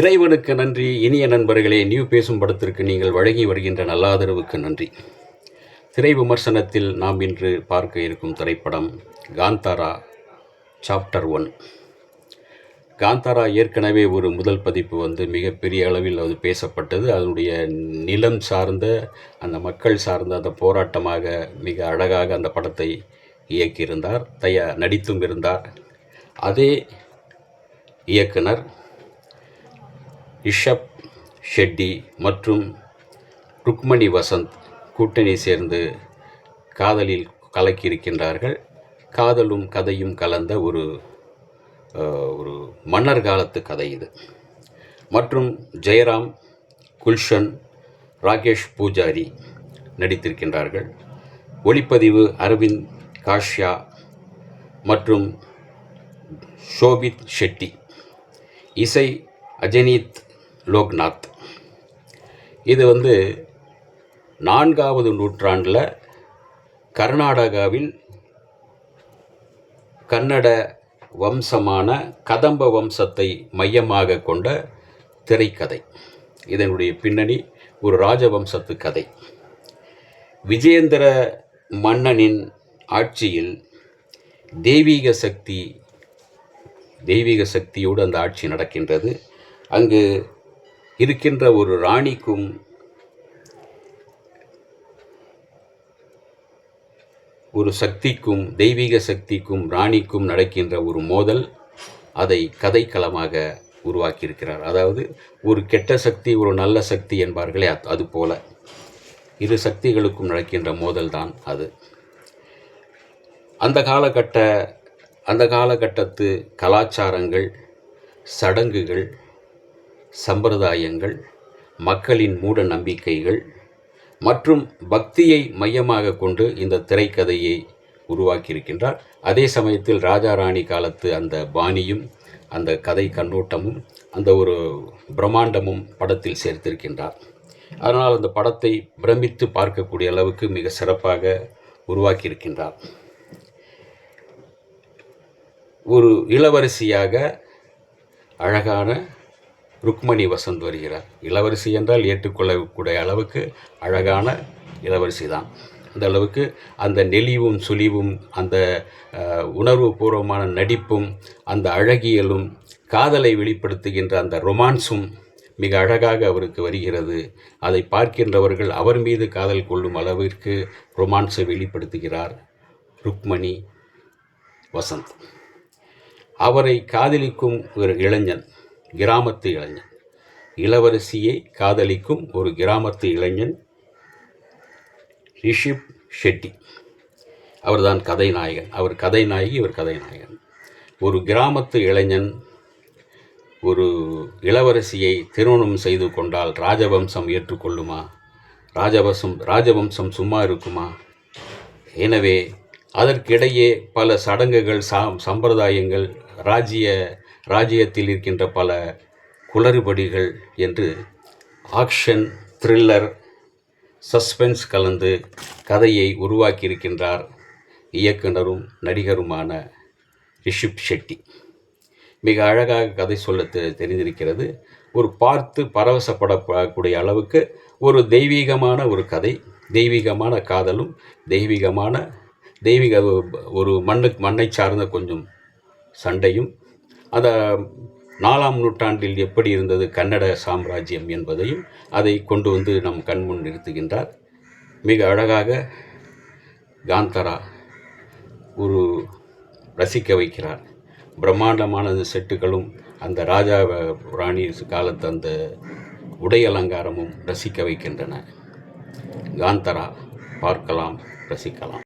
இறைவனுக்கு நன்றி. இனிய நண்பர்களே நியூ பேசும் படத்திற்கு நீங்கள் வழங்கி வருகின்ற நல்லாதரவுக்கு நன்றி. திரை விமர்சனத்தில் நாம் இன்று பார்க்க இருக்கும் திரைப்படம் காந்தாரா சாப்டர் ஒன் காந்தாரா ஏற்கனவே ஒரு முதல் பதிப்பு வந்து மிகப்பெரிய அளவில் அது பேசப்பட்டது. அதனுடைய நிலம் சார்ந்த அந்த மக்கள் சார்ந்த அந்த போராட்டமாக மிக அழகாக அந்த படத்தை இயக்கியிருந்தார். தயா நடித்தும் இருந்தார். அதே இயக்குனர் ரிஷப் ஷெட்டி மற்றும் ருக்மணி வசந்த் கூட்டணி சேர்ந்து காதலில் கலக்கியிருக்கின்றார்கள். காதலும் கதையும் கலந்த ஒரு ஒரு மன்னர் காலத்து கதை இது. மற்றும் ஜெயராம் குல்ஷன் ராகேஷ் பூஜாரி நடித்திருக்கின்றார்கள். ஒளிப்பதிவு அரவிந்த் காஷ்யா மற்றும் ஷோபித் ஷெட்டி. இசை அஜனீத் லோக்நாத். இது வந்து நான்காவது நூற்றாண்டில் கர்நாடகாவில் கன்னட வம்சமான கதம்ப வம்சத்தை மையமாக கொண்ட திரைக்கதை. இதனுடைய பின்னணி ஒரு ராஜவம்சத்து கதை. விஜயேந்திர மன்னனின் ஆட்சியில் தெய்வீக சக்தி தெய்வீக சக்தியோடு அந்த ஆட்சி நடக்கின்றது. அங்கு இருக்கின்ற ஒரு ராணிக்கும் ஒரு சக்திக்கும் தெய்வீக சக்திக்கும் ராணிக்கும் நடக்கின்ற ஒரு மோதல் அதை கதைக்களமாக உருவாக்கியிருக்கிறார். அதாவது ஒரு கெட்ட சக்தி ஒரு நல்ல சக்தி என்பார்களே அது அதுபோல இரு சக்திகளுக்கும் நடக்கின்ற மோதல் தான் அது. அந்த காலகட்ட அந்த காலகட்டத்து கலாச்சாரங்கள் சடங்குகள் சம்பிரதாயங்கள் மக்களின் மூட நம்பிக்கைகள் மற்றும் பக்தியை மையமாக கொண்டு இந்த திரைக்கதையை உருவாக்கியிருக்கின்றார். அதே சமயத்தில் ராஜா ராணி காலத்து அந்த பாணியும் அந்த கதை கண்ணோட்டமும் அந்த ஒரு பிரம்மாண்டமும் படத்தில் சேர்த்திருக்கின்றார். அதனால் அந்த படத்தை பிரமித்து பார்க்கக்கூடிய அளவுக்கு மிக சிறப்பாக உருவாக்கியிருக்கின்றார். ஒரு இளவரசியாக அழகான ருக்மணி வசந்த் வருகிறார். இளவரசி என்றால் ஏற்றுக்கொள்ளக்கூடிய அளவுக்கு அழகான இளவரசி தான் அந்த அளவுக்கு அந்த நெளிவும் சுழிவும் அந்த உணர்வு உணர்வுபூர்வமான நடிப்பும் அந்த அழகியலும் காதலை வெளிப்படுத்துகின்ற அந்த ரொமான்ஸும் மிக அழகாக அவருக்கு வருகிறது. அதை பார்க்கின்றவர்கள் அவர் மீது காதல் கொள்ளும் அளவிற்கு ரொமான்ஸை வெளிப்படுத்துகிறார் ருக்மணி வசந்த். அவரை காதலிக்கும் ஒரு இளைஞன். கிராமத்து இளைஞன். இளவரசியை காதலிக்கும் ஒரு கிராமத்து இளைஞன் ரிஷிப் ஷெட்டி. அவர்தான் கதைநாயகன். அவர் கதைநாயகி இவர் கதைநாயகன். ஒரு கிராமத்து இளைஞன் ஒரு இளவரசியை திருமணம் செய்து கொண்டால் ராஜவம்சம் ஏற்றுக்கொள்ளுமா? ராஜவசம் ராஜவம்சம் சும்மா இருக்குமா? எனவே அதற்கிடையே பல சடங்குகள் சா சம்பிரதாயங்கள் ராஜ்ய ராஜ்யத்தில் இருக்கின்ற பல குளறுபடிகள் என்று ஆக்ஷன் த்ரில்லர் சஸ்பென்ஸ் கலந்து கதையை உருவாக்கியிருக்கின்றார் இயக்குனரும் நடிகருமான ரிஷிப் ஷெட்டி. மிக அழகாக கதை சொல்ல தெ- தெரிந்திருக்கிறது. ஒரு பார்த்து பரவசப்படக்கூடிய அளவுக்கு ஒரு தெய்வீகமான ஒரு கதை தெய்வீகமான காதலும் தெய்வீகமான தெய்வீக ஒரு மண்ணுக்கு மண்ணை சார்ந்த கொஞ்சம் சண்டையும் அந்த நாலாம் நூற்றாண்டில் எப்படி இருந்தது கன்னட சாம்ராஜ்யம் என்பதையும் அதை கொண்டு வந்து நம் கண்முன் நிறுத்துகின்றார். மிக அழகாக காந்தரா ஒரு ரசிக்க வைக்கிறார். பிரம்மாண்டமான செட்டுகளும் அந்த ராஜா ராணி காலத்து அந்த உடை அலங்காரமும் ரசிக்க வைக்கின்றன. காந்தரா பார்க்கலாம் ரசிக்கலாம்.